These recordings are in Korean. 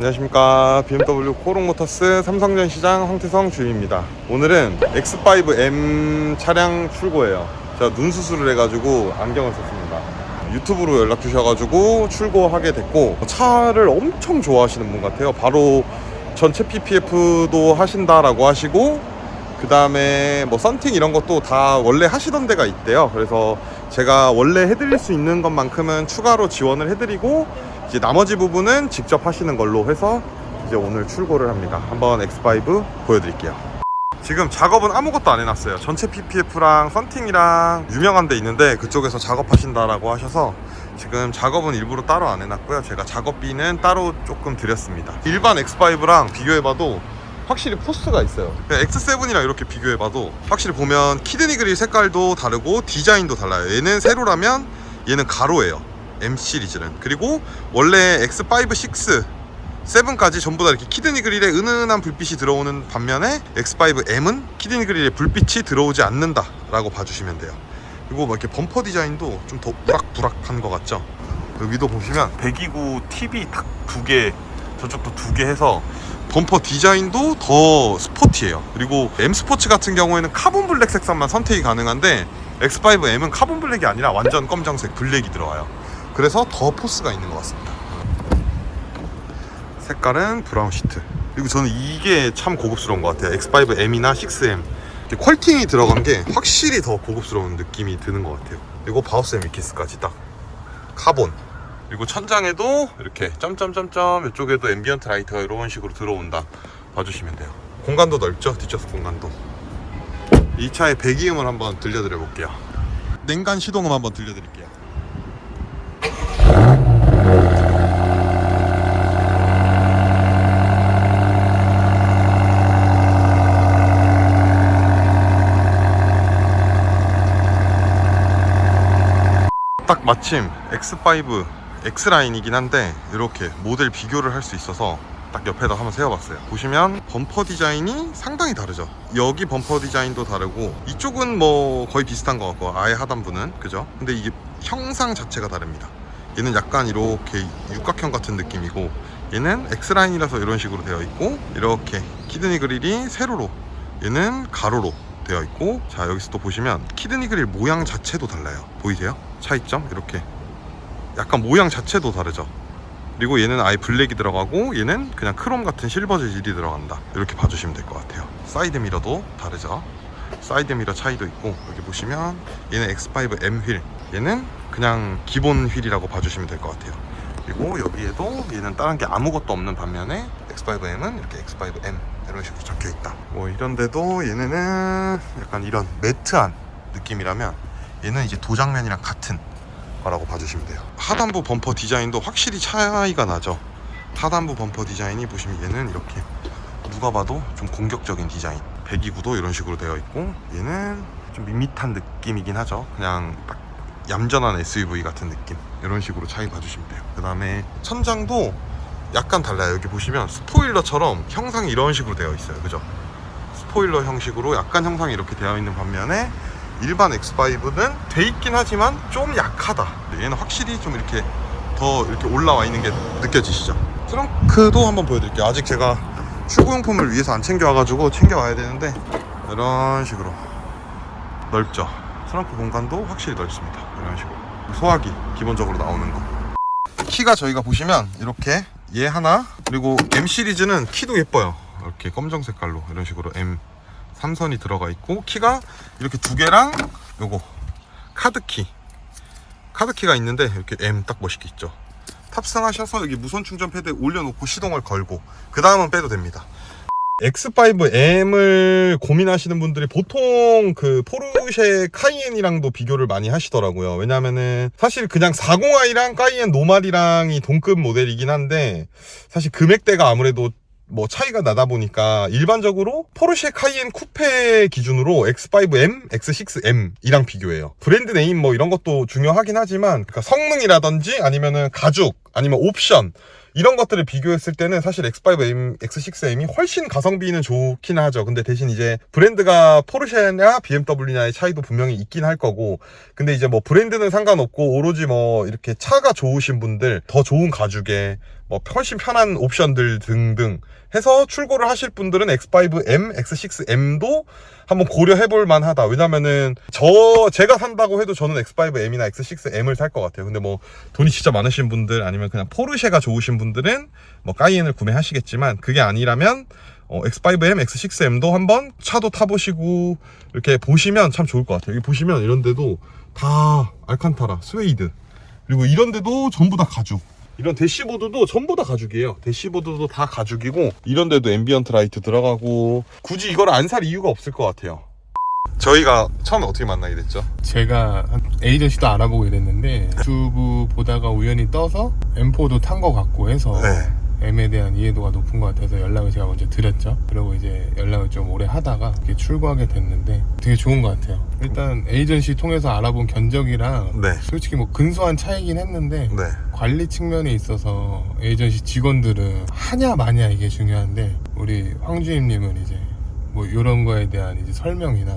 안녕하십니까. BMW 코롱모터스 삼성전 시장 황태성 주임입니다. 오늘은 X5M 차량 출고예요. 제가 눈 수술을 해가지고 안경을 썼습니다. 유튜브로 연락 주셔가지고 출고하게 됐고 차를 엄청 좋아하시는 분 같아요. 바로 전체 PPF도 하신다라고 하시고 그 다음에 뭐 썬팅 이런 것도 다 원래 하시던 데가 있대요. 그래서 제가 원래 해드릴 수 있는 것만큼은 추가로 지원을 해드리고 이제 나머지 부분은 직접 하시는 걸로 해서 이제 오늘 출고를 합니다. 한번 X5 보여드릴게요. 지금 작업은 아무것도 안 해놨어요. 전체 PPF랑 썬팅이랑 유명한 데 있는데 그쪽에서 작업하신다라고 하셔서 지금 작업은 일부러 따로 안 해놨고요. 제가 작업비는 따로 조금 드렸습니다. 일반 X5랑 비교해봐도 확실히 포스가 있어요. X7이랑 이렇게 비교해봐도 확실히 보면 키드니 그릴 색깔도 다르고 디자인도 달라요. 얘는 세로라면 얘는 가로예요. M 시리즈는. 그리고 원래 X5, 6, 7까지 전부 다 이렇게 키드니 그릴에 은은한 불빛이 들어오는 반면에 X5M은 키드니 그릴에 불빛이 들어오지 않는다 라고 봐주시면 돼요. 그리고 막 이렇게 범퍼 디자인도 좀더 우락부락한 것 같죠? 여기도 보시면 배기구 TV 딱두 개, 저쪽도 두 개 해서 범퍼 디자인도 더 스포티해요. 그리고 M 스포츠 같은 경우에는 카본 블랙 색상만 선택이 가능한데 X5M은 카본 블랙이 아니라 완전 검정색 블랙이 들어와요. 그래서 더 포스가 있는 것 같습니다. 색깔은 브라운 시트. 그리고 저는 이게 참 고급스러운 것 같아요. X5M이나 6M. 이렇게 퀄팅이 들어간 게 확실히 더 고급스러운 느낌이 드는 것 같아요. 그리고 바우스 미키스까지 딱 카본. 그리고 천장에도 이렇게 점점점점 이쪽에도 앰비언트 라이트가 이런 식으로 들어온다. 봐주시면 돼요. 공간도 넓죠? 뒷좌석 공간도. 이 차의 배기음을 한번 들려드려 볼게요. 냉간 시동음 한번 들려드릴게요. 딱 마침 X5 X라인이긴 한데 이렇게 모델 비교를 할 수 있어서 딱 옆에다 한번 세워봤어요. 보시면 범퍼 디자인이 상당히 다르죠. 여기 범퍼 디자인도 다르고 이쪽은 뭐 거의 비슷한 것 같고 아예 하단부는 그죠? 근데 이게 형상 자체가 다릅니다. 얘는 약간 이렇게 육각형 같은 느낌이고 얘는 X라인이라서 이런 식으로 되어 있고 이렇게 키드니 그릴이 세로로 얘는 가로로 되어 있고 자 여기서 또 보시면 키드니 그릴 모양 자체도 달라요. 보이세요? 차이점? 이렇게 약간 모양 자체도 다르죠. 그리고 얘는 아예 블랙이 들어가고 얘는 그냥 크롬 같은 실버 재질이 들어간다. 이렇게 봐주시면 될 것 같아요. 사이드 미러도 다르죠. 사이드 미러 차이도 있고 여기 보시면 얘는 X5M 휠. 얘는 그냥 기본 휠이라고 봐주시면 될 것 같아요. 그리고 여기에도 얘는 다른 게 아무것도 없는 반면에 X5M은 이렇게 X5M 이런 식으로 적혀 있다. 뭐 이런데도 얘네는 약간 이런 매트한 느낌이라면 얘는 이제 도장면이랑 같은 거 라고 봐주시면 돼요. 하단부 범퍼 디자인도 확실히 차이가 나죠. 하단부 범퍼 디자인이 보시면 얘는 이렇게 누가 봐도 좀 공격적인 디자인 배기구도 이런 식으로 되어 있고 얘는 좀 밋밋한 느낌이긴 하죠. 그냥 딱 얌전한 SUV 같은 느낌 이런 식으로 차이 봐주시면 돼요. 그 다음에 천장도 약간 달라요. 여기 보시면 스포일러처럼 형상이 이런 식으로 되어 있어요. 그죠? 스포일러 형식으로 약간 형상이 이렇게 되어 있는 반면에 일반 X5는 돼 있긴 하지만 좀 약하다. 얘는 확실히 좀 이렇게 더 이렇게 올라와 있는 게 느껴지시죠? 트렁크도 한번 보여드릴게요. 아직 제가 출고용품을 위해서 안 챙겨와가지고 챙겨와야 되는데 이런 식으로 넓죠? 트렁크 공간도 확실히 넓습니다. 이런 식으로. 소화기 기본적으로 나오는 거. 키가 저희가 보시면 이렇게 얘 하나 그리고 M 시리즈는 키도 예뻐요. 이렇게 검정 색깔로 이런 식으로 M 삼선이 들어가 있고 키가 이렇게 두 개랑 요거. 카드키. 카드키가 있는데 이렇게 M 딱 멋있게 있죠. 탑승하셔서 여기 무선 충전 패드에 올려놓고 시동을 걸고 그 다음은 빼도 됩니다. X5M을 고민하시는 분들이 보통 그 포르쉐 카이엔이랑도 비교를 많이 하시더라고요. 왜냐면은 사실 그냥 40i랑 카이엔 노말이랑이 동급 모델이긴 한데 사실 금액대가 아무래도 뭐 차이가 나다 보니까 일반적으로 포르쉐 카이엔 쿠페 기준으로 X5M, X6M이랑 비교해요. 브랜드 네임 뭐 이런 것도 중요하긴 하지만 그러니까 성능이라든지 아니면은 가죽 아니면 옵션 이런 것들을 비교했을 때는 사실 X5M, X6M이 훨씬 가성비는 좋긴 하죠. 근데 대신 이제 브랜드가 포르쉐나 BMW냐의 차이도 분명히 있긴 할 거고, 근데 이제 뭐 브랜드는 상관없고 오로지 뭐 이렇게 차가 좋으신 분들, 더 좋은 가죽에 뭐 훨씬 편한 옵션들 등등 해서 출고를 하실 분들은 X5M, X6M도 한번 고려해 볼 만하다. 왜냐면은 저 제가 산다고 해도 저는 X5M이나 X6M을 살 것 같아요. 근데 뭐 돈이 진짜 많으신 분들 아니면 그냥 포르쉐가 좋으신 분들은 뭐 까이엔을 구매하시겠지만 그게 아니라면 어, X5M, X6M도 한번 차도 타보시고 이렇게 보시면 참 좋을 것 같아요. 여기 보시면 이런 데도 다 알칸타라, 스웨이드 그리고 이런 데도 전부 다 가죽. 이런 대시보드도 전부 다 가죽이에요. 대시보드도 다 가죽이고 이런 데도 앰비언트 라이트 들어가고 굳이 이걸 안 살 이유가 없을 것 같아요. 저희가 처음에 어떻게 만나게 됐죠? 제가 한 에이전시도 알아보고 이랬는데 유튜브 보다가 우연히 떠서 M4도 탄 거 같고 해서 네. M에 대한 이해도가 높은 것 같아서 연락을 제가 먼저 드렸죠. 그리고 이제 연락을 좀 오래 하다가 이렇게 출고하게 됐는데 되게 좋은 것 같아요. 일단 에이전시 통해서 알아본 견적이랑 네. 솔직히 뭐 근소한 차이긴 했는데 네. 관리 측면에 있어서 에이전시 직원들은 하냐 마냐 이게 중요한데 우리 황주임님은 이제 뭐 이런 거에 대한 이제 설명이나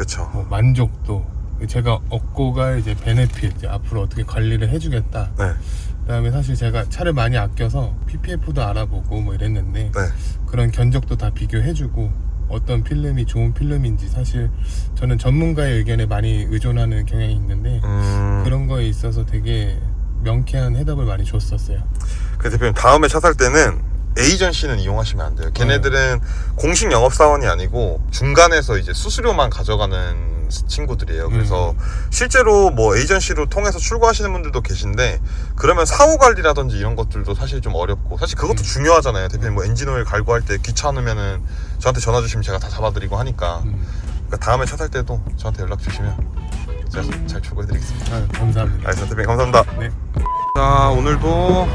그쵸. 뭐 만족도 제가 얻고 갈 이제 베네핏 이제 앞으로 어떻게 관리를 해주겠다 네. 그다음에 사실 제가 차를 많이 아껴서 PPF도 알아보고 뭐 이랬는데 네. 그런 견적도 다 비교해주고 어떤 필름이 좋은 필름인지 사실 저는 전문가의 의견에 많이 의존하는 경향이 있는데 음. 그런 거에 있어서 되게 명쾌한 해답을 많이 줬었어요. 그 대표님 다음에 차 살 때는 에이전시는 이용하시면 안 돼요. 걔네들은 공식 영업사원이 아니고 중간에서 이제 수수료만 가져가는 친구들이에요. 그래서 실제로 뭐 에이전시로 통해서 출고하시는 분들도 계신데 그러면 사후 관리라든지 이런 것들도 사실 좀 어렵고 사실 그것도 음. 중요하잖아요. 대표님 뭐 엔진오일 갈고 할 때 귀찮으면은 저한테 전화 주시면 제가 다 잡아드리고 하니까 음. 그러니까 다음에 차 살 때도 저한테 연락 주시면 제가 잘 출고해드리겠습니다. 아, 감사합니다. 알겠습니다. 대표님 감사합니다. 네. 자 오늘도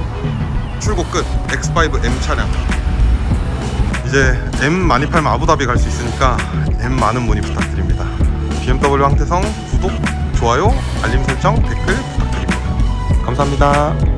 출고 끝 X5M 차량. 이제 M 많이 팔면 아부다비 갈 수 있으니까 M 많은 문의 부탁드립니다. BMW 황태성 구독, 좋아요, 알림 설정, 댓글 부탁드립니다. 감사합니다